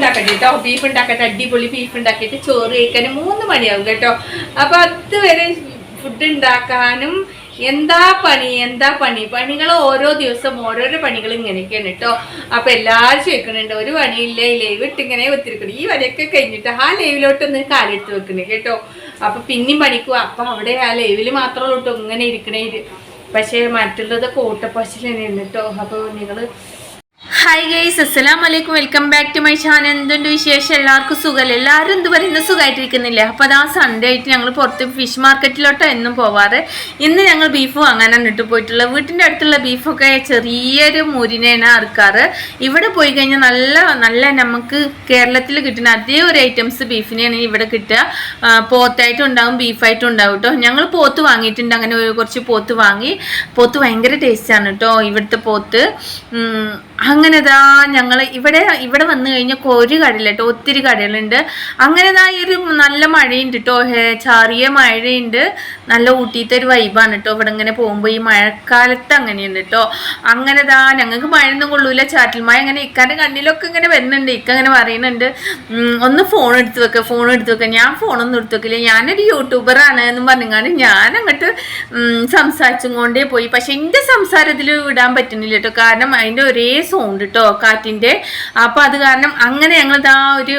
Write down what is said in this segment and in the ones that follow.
ഉണ്ടാക്കട്ടെ കേട്ടോ ബീഫ് ഉണ്ടാക്കട്ടെ അടിപൊളി ബീഫ് ഉണ്ടാക്കിയിട്ട് ചോറ് കഴിക്കാൻ മൂന്ന് മണിയാവും കേട്ടോ. അപ്പൊ അതുവരെ ഫുഡ് ഉണ്ടാക്കാനും എന്താ പണി എന്താ പണി? പണികൾ ഓരോ ദിവസം ഓരോരോ പണികൾ ഇങ്ങനെയൊക്കെയാണ് കേട്ടോ അപ്പൊ എല്ലാവരും ചോദിക്കുന്നുണ്ട് ഒരു പണിയില്ല ഈ ലൈവ് ഇട്ട് ഇങ്ങനെ ഒത്തിരിക്കണം ഈ വരെയൊക്കെ കഴിഞ്ഞിട്ട് ആ ലൈവിലോട്ട് ഒന്ന് കാലെടുത്ത് വെക്കണേ കേട്ടോ. അപ്പൊ പിന്നെയും പണിക്കും അപ്പൊ അവിടെ ആ ലൈവിൽ മാത്രമേ കേട്ടോ ഇങ്ങനെ ഇരിക്കണേ പക്ഷേ മറ്റുള്ളത് കൂട്ടപ്പശിൽ തന്നെയാണ് കേട്ടോ അപ്പൊ നിങ്ങൾ ഹായ് ഗൈസ് അസ്സലാം വലൈക്കും welcome back to my channel എന്തുണ്ട് വിശേഷം? എല്ലാവർക്കും സുഖമല്ല എല്ലാവരും എന്ത് പറയുന്ന? സുഖമായിട്ടിരിക്കുന്നില്ലേ അപ്പോൾ അത് ആ സൺഡേ ആയിട്ട് ഞങ്ങൾ പുറത്ത് ഫിഷ് മാർക്കറ്റിലോട്ടോ എന്നും പോവാറ്. ഇന്ന് ഞങ്ങൾ ബീഫ് വാങ്ങാനാണ് ഇട്ട് പോയിട്ടുള്ളത്. വീട്ടിന്റെ അടുത്തുള്ള ബീഫൊക്കെ ചെറിയൊരു മുരിനെയാണ് അറുക്കാറ്. ഇവിടെ പോയി കഴിഞ്ഞാൽ നല്ല നല്ല നമുക്ക് കേരളത്തിൽ കിട്ടുന്ന അതേ ഒരു ഐറ്റംസ് ബീഫിനെയാണ് ഇവിടെ കിട്ടുക. പോത്തായിട്ടും ഉണ്ടാവും ബീഫായിട്ടും ഉണ്ടാവും കേട്ടോ ഞങ്ങൾ പോത്ത് വാങ്ങിയിട്ടുണ്ട്. അങ്ങനെ കുറച്ച് പോത്ത് വാങ്ങി. പോത്ത് ഭയങ്കര ടേസ്റ്റാണ് കേട്ടോ ഇവിടുത്തെ പോത്ത്. ഉം, അങ്ങനെ ഇതാ ഞങ്ങൾ ഇവിടെ ഇവിടെ വന്നു കഴിഞ്ഞാൽ ഒരു കടയില്ല കേട്ടോ ഒത്തിരി കടകളുണ്ട്. അങ്ങനെ ദാ ഈ ഒരു നല്ല മഴയുണ്ട് കേട്ടോ ചാറിയ മഴയുണ്ട്. നല്ല ഊട്ടിയിലത്തെ ഒരു വൈബാണ് കേട്ടോ ഇവിടെ ഇങ്ങനെ പോകുമ്പോൾ ഈ മഴക്കാലത്ത് അങ്ങനെയുണ്ട് കേട്ടോ അങ്ങനെ ദാ ഞങ്ങൾക്ക് മഴയൊന്നും കൊള്ളൂല. ചാറ്റൽ മഴ അങ്ങനെ ഇക്കാന്റെ കണ്ണിലൊക്കെ ഇങ്ങനെ വരുന്നുണ്ട് ഇക്ക അങ്ങനെ പറയുന്നുണ്ട്. ഒന്ന് ഫോൺ എടുത്ത് വെക്കുക ഫോൺ എടുത്ത് വെക്കുക ഞാൻ ഫോണൊന്നും എടുത്ത് വെക്കില്ല. ഞാനൊരു യൂട്യൂബറാണ് എന്ന് പറഞ്ഞാണ് ഞാൻ അങ്ങോട്ട് സംസാരിച്ചും കൊണ്ടേ പോയി. പക്ഷെ എന്റെ സംസാരത്തിൽ വിടാൻ പറ്റുന്നില്ല കേട്ടോ. കാരണം അതിന്റെ ഒരേ സൗണ്ട് കേട്ടോ കാറ്റിന്റെ. അപ്പോൾ അത് കാരണം അങ്ങനെ ഞങ്ങളിതാ ഒരു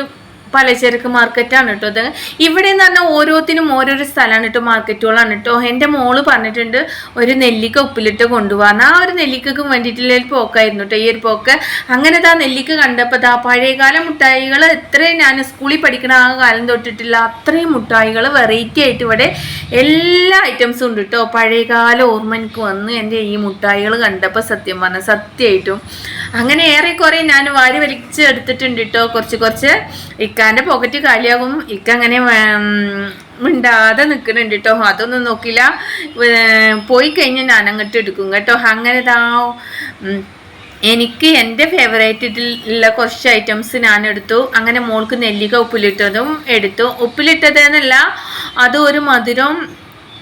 പലചരക്ക് മാർക്കറ്റാണ് കേട്ടോ അത് ഇവിടെ എന്ന് പറഞ്ഞാൽ ഓരോത്തിനും ഓരോരോ സ്ഥലമാണ് കേട്ടോ മാർക്കറ്റുകളാണ് കേട്ടോ എന്റെ മോൾ പറഞ്ഞിട്ടുണ്ട് ഒരു നെല്ലിക്ക ഉപ്പിലിട്ട് കൊണ്ടുപോകാൻ ആ ഒരു നെല്ലിക്കും വേണ്ടിയിട്ടുള്ള ഒരു പോക്കായിരുന്നു കേട്ടോ ഈ ഒരു പോക്ക്. അങ്ങനെ ദാ നെല്ലിക്ക കണ്ടപ്പോൾ ആ പഴയകാല മുട്ടായികൾ എത്രയും ഞാൻ സ്കൂളിൽ പഠിക്കുന്ന ആ കാലം തൊട്ടിട്ടില്ല അത്രയും മുട്ടായികൾ വെറൈറ്റി ആയിട്ട് ഇവിടെ എല്ലാ ഐറ്റംസും ഉണ്ട് കേട്ടോ പഴയകാല ഓർമ്മ എനിക്ക് വന്ന് എന്റെ ഈ മുട്ടായികൾ കണ്ടപ്പോൾ സത്യം പറഞ്ഞ സത്യമായിട്ടും അങ്ങനെ ഏറെക്കുറെ ഞാൻ വാരി വലിച്ച് എടുത്തിട്ടുണ്ട് കേട്ടോ കുറച്ച് കുറച്ച് ഇക്കാന്റെ പോക്കറ്റ് കാലിയാകും. ഇക്ക അങ്ങനെ മിണ്ടാതെ നിൽക്കുന്നുണ്ട് കേട്ടോ അതൊന്നും നോക്കില്ല. പോയി കഴിഞ്ഞാൽ ഞാൻ അങ്ങോട്ട് എടുക്കും കേട്ടോ. അങ്ങനെ താ എനിക്ക് എന്റെ ഫേവറേറ്റ് ഉള്ള കുറച്ച് ഐറ്റംസ് ഞാൻ എടുത്തു. അങ്ങനെ മോൾക്ക് നെല്ലിക്ക ഉപ്പിലിട്ടതും എടുത്തു. ഉപ്പിലിട്ടതെന്നല്ല അത് ഒരു മധുരം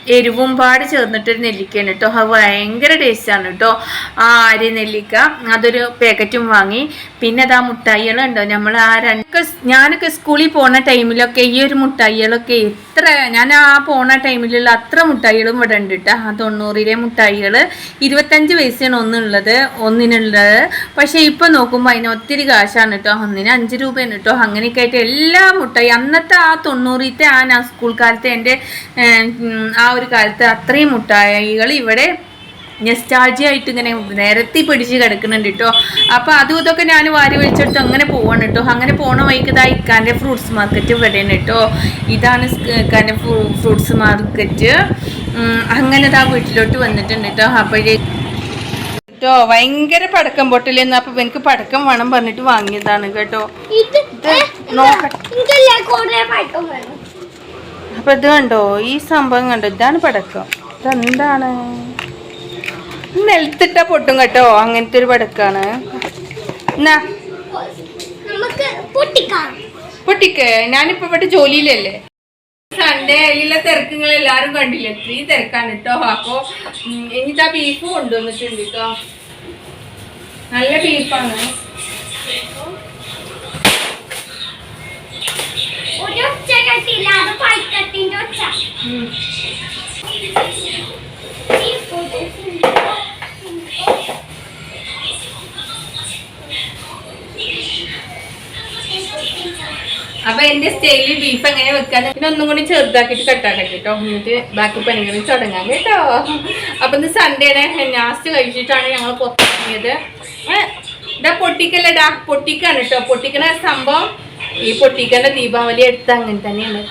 എരിവും പാട് ചേർന്നിട്ടൊരു നെല്ലിക്കയാണ് കേട്ടോ അത് ഭയങ്കര ടേസ്റ്റാണ് കേട്ടോ ആ അരി നെല്ലിക്ക അതൊരു പാക്കറ്റും വാങ്ങി. പിന്നെ അത് ആ മുട്ടായികളുണ്ടോ നമ്മൾ ആ രണ്ട് ഞാനൊക്കെ സ്കൂളിൽ പോണ ടൈമിലൊക്കെ ഈ ഒരു മുട്ടായികളൊക്കെ എത്ര ഞാൻ ആ പോണ ടൈമിലുള്ള അത്ര മുട്ടായികളും ഇവിടെ ഉണ്ട് കേട്ടോ ആ തൊണ്ണൂറിലെ മുട്ടായികൾ ഇരുപത്തഞ്ച് പൈസയാണ് ഒന്നുള്ളത് ഒന്നിനുള്ളത്. പക്ഷേ ഇപ്പം നോക്കുമ്പോൾ അതിന് ഒത്തിരി കാശാണ് കേട്ടോ ഒന്നിന് അഞ്ച് രൂപയാണ് കേട്ടോ അങ്ങനെയൊക്കെ ആയിട്ട് എല്ലാ മുട്ടായി അന്നത്തെ ആ തൊണ്ണൂറിത്തെ ആ സ്കൂൾ കാലത്തെ എന്റെ ആ ഒരു കാലത്ത് അത്രയും മുട്ടായികൾ ഇവിടെ നെസ്റ്റാജിയായിട്ട് ഇങ്ങനെ നിരത്തി പിടിച്ച് കിടക്കുന്നുണ്ട് കേട്ടോ. അപ്പോൾ അതും ഇതൊക്കെ ഞാൻ വാരി വലിച്ചെടുത്ത് അങ്ങനെ പോവാണ് കേട്ടോ. അങ്ങനെ പോണ വഴിക്ക് ഇതാ ഇക്കാന്റെ ഫ്രൂട്ട്സ് മാർക്കറ്റ് ഇവിടെയാണ് കേട്ടോ. ഇതാണ് ഇക്കാന്റെ ഫ്രൂട്ട്സ് മാർക്കറ്റ് അങ്ങനെ ഇതാ വീട്ടിലോട്ട് വന്നിട്ടുണ്ട് കേട്ടോ. അപ്പോഴേ കേട്ടോ ഭയങ്കര പടക്കം പൊട്ടലെന്ന് അപ്പൊ എനിക്ക് പടക്കം വേണം പറഞ്ഞിട്ട് വാങ്ങിയതാണ് കേട്ടോ. നോക്കട്ടെ അപ്പൊ ഇത് കണ്ടോ ഈ സംഭവം കണ്ടോ? ഇതാണ് പടക്കം. ഇതെന്താണ്? നിലത്തിട്ട പൊട്ടും കേട്ടോ അങ്ങനത്തെ ഒരു പടക്കാണ്. പൊട്ടിക്കേ. ഞാനിപ്പോ ഇവിടെ ജോലിയിലല്ലേ. സൺഡേ അതിലുള്ള തിരക്കുകൾ എല്ലാരും കണ്ടില്ലേ? ഇത്രയും തിരക്കാണ് കേട്ടോ അപ്പൊ എനിക്കാ ബീഫ് കൊണ്ടുവന്നിട്ടുണ്ട് കേട്ടോ നല്ല ബീഫാണ് അപ്പൊ എന്റെ സ്റ്റൈലിൽ ബീഫ് എങ്ങനെ വെക്കാൻ പിന്നെ ഒന്നും കൂടി ചെറുതാക്കിയിട്ട് കട്ടാക്കട്ടെ കേട്ടോ. എന്നിട്ട് ബാക്കി പണികൾ തുടങ്ങാം കേട്ടോ. അപ്പൊ ഇന്ന് സൺഡേയുടെ ലാസ്റ്റ് കഴിച്ചിട്ടാണ് ഞങ്ങൾ പുറത്തിറങ്ങിയത്. ഇതാ പൊട്ടിക്കല്ലടാ പൊട്ടിക്കാണ് കേട്ടോ. പൊട്ടിക്കണ സംഭവം ഈ പൊട്ടിക്കേണ്ട ദീപാവലി എടുത്ത് അങ്ങനെ തന്നെയാണ്.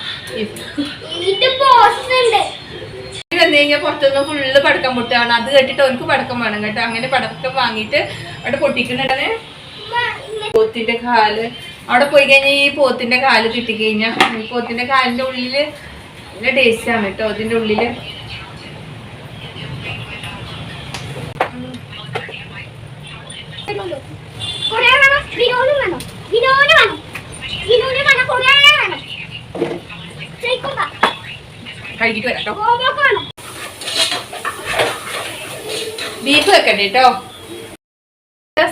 വന്നു കഴിഞ്ഞാൽ പുറത്തുനിന്ന് ഫുള്ള് പടക്കം പൊട്ടുകയാണ്. അത് കേട്ടിട്ട് അവർക്ക് പടക്കം വേണം കേട്ടോ. അങ്ങനെ പടക്കം വാങ്ങിയിട്ട് അവിടെ പൊട്ടിക്കുന്നുണ്ടാണ്. പോത്തിന്റെ കാൽ. അവിടെ പോയി കഴിഞ്ഞാൽ ഈ പോത്തിന്റെ കാൽ കിട്ടിക്കഴിഞ്ഞാൽ ഈ പോത്തിന്റെ കാലിന്റെ ഉള്ളിൽ നല്ല ടേസ്റ്റ് ആണ് കേട്ടോ അതിന്റെ ഉള്ളിൽ വേണം വിനോദം വേണം വിനോദം വേണം വിനോദം വേണം കുറേ വേണം ജയിക്കുക കഴുകിട്ട് വരാം കേട്ടോ ബീഫ് വെക്കട്ടെ കേട്ടോ.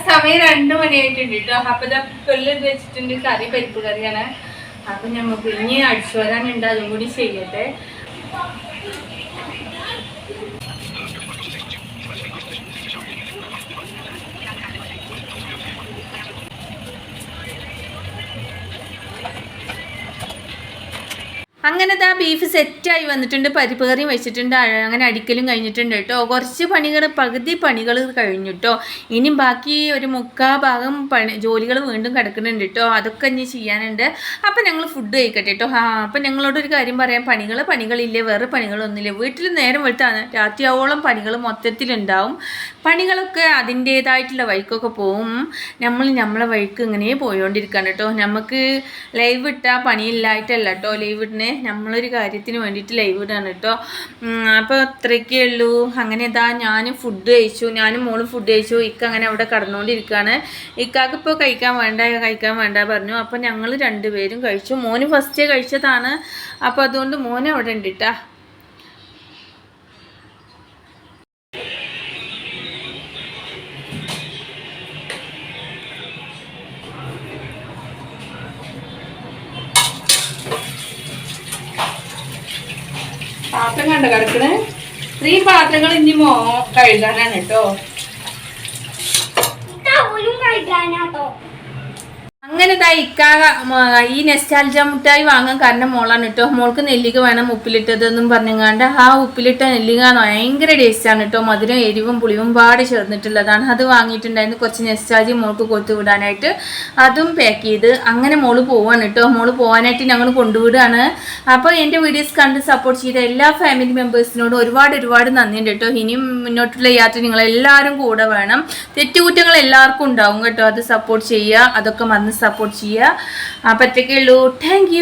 സമയം രണ്ടു മണിയായിട്ടുണ്ട് കേട്ടോ. അപ്പൊ കൊല്ല് വെച്ചിട്ടുണ്ട്. കറി പരിപ്പ് കറിയാണ്. അപ്പൊ നമുക്ക് ഇനി അടിച്ചു വരാനുണ്ട്. അതും കൂടി ചെയ്യട്ടെ. അങ്ങനെ ഇതാ ബീഫ് സെറ്റായി വന്നിട്ടുണ്ട്. പരിപ്പ് കറിയും വെച്ചിട്ടുണ്ട് അങ്ങനെ അടിക്കലും കഴിഞ്ഞിട്ടുണ്ട് കേട്ടോ. കുറച്ച് പണികൾ പകുതി പണികൾ കഴിഞ്ഞു കേട്ടോ. ഇനി ബാക്കി ഒരു മുക്കാ ഭാഗം പണി ജോലികൾ വീണ്ടും കിടക്കുന്നുണ്ട് കേട്ടോ. അതൊക്കെ ഇനി ചെയ്യാനുണ്ട്. അപ്പം ഞങ്ങൾ ഫുഡ് കഴിക്കട്ടെ കേട്ടോ. ആ അപ്പം ഞങ്ങളോട് ഒരു കാര്യം പറയാം. പണികൾ പണികളില്ലേ വേറെ പണികളൊന്നുമില്ല? വീട്ടിൽ നേരം വെളുത്താണ്. രാത്രിയാവോളം പണികൾ മൊത്തത്തിലുണ്ടാവും. പണികളൊക്കെ അതിന്റേതായിട്ടുള്ള വഴിക്കൊക്കെ പോവും. നമ്മൾ നമ്മളെ വഴിക്ക് ഇങ്ങനെ പോയോണ്ടിരിക്കുകയാണ് കേട്ടോ. നമുക്ക് ലൈവ് ഇട്ടാൽ പണിയില്ലായിട്ടല്ല കേട്ടോ ലൈവ് ഇടുന്നേ. നമ്മളൊരു കാര്യത്തിന് വേണ്ടിയിട്ട് ലൈവ് ഇടാണ് കേട്ടോ അപ്പോൾ അത്രയ്ക്കേ ഉള്ളൂ. അങ്ങനെ ഇതാ ഞാൻ ഫുഡ് കഴിച്ചു. ഞാനും മോളും ഫുഡ് കഴിച്ചു. ഇക്ക അങ്ങനെ അവിടെ കടന്നുകൊണ്ടിരിക്കുകയാണ് ഇക്കാക്ക് ഇപ്പോൾ കഴിക്കാൻ വേണ്ട കഴിക്കാൻ വേണ്ട പറഞ്ഞു. അപ്പോൾ ഞങ്ങൾ രണ്ടുപേരും കഴിച്ചു. മോന് ഫസ്റ്റ് കഴിച്ചതാണ്. അപ്പോൾ അതുകൊണ്ട് മോൻ അവിടെ ഉണ്ട് കേട്ടാ പാത്രം കണ്ട കിടക്കണേ? ഈ പാത്രങ്ങൾ ഇനി മോ കഴുകാനാണ് കേട്ടോ. അങ്ങനെ ദാ ഇക്കാക ഈ നെസ്റ്റാൽജ മുട്ടായി വാങ്ങാൻ കാരണം മോളാണ് കേട്ടോ മോൾക്ക് നെല്ലിക്ക വേണം ഉപ്പിലിട്ടതെന്നും പറഞ്ഞങ്ങാണ്ട്. ആ ഉപ്പിലിട്ട നെല്ലിക ഭയങ്കര ടേസ്റ്റാണ് കേട്ടോ മധുരം എരിവും പുളിവും പാട് ചേർന്നിട്ടുള്ളതാണ്. അത് വാങ്ങിയിട്ടുണ്ടായിരുന്നു. കുറച്ച് നെസ്റ്റാൽജി മോൾക്ക് കൊടുത്തു വിടാനായിട്ട്. അതും പാക്ക് ചെയ്ത് അങ്ങനെ മോൾ പോവാണ് കേട്ടോ മോൾ പോകാനായിട്ട് ഞങ്ങൾ കൊണ്ടുവിടുകയാണ്. അപ്പോൾ എന്റെ വീഡിയോസ് കണ്ട് സപ്പോർട്ട് ചെയ്ത എല്ലാ ഫാമിലി മെമ്പേഴ്സിനോടും ഒരുപാട് ഒരുപാട് നന്ദിയുണ്ട് കേട്ടോ ഇനിയും മുന്നോട്ടുള്ള യാത്ര നിങ്ങളെല്ലാവരും കൂടെ വേണം. തെറ്റുകുറ്റങ്ങൾ എല്ലാവർക്കും ഉണ്ടാവും കേട്ടോ അത് സപ്പോർട്ട് ചെയ്യുക. അതൊക്കെ വന്ന് സപ്പോർട്ട് ചെയ്യുക അപ്പോഴത്തേക്കേ ഉള്ളൂ. താങ്ക്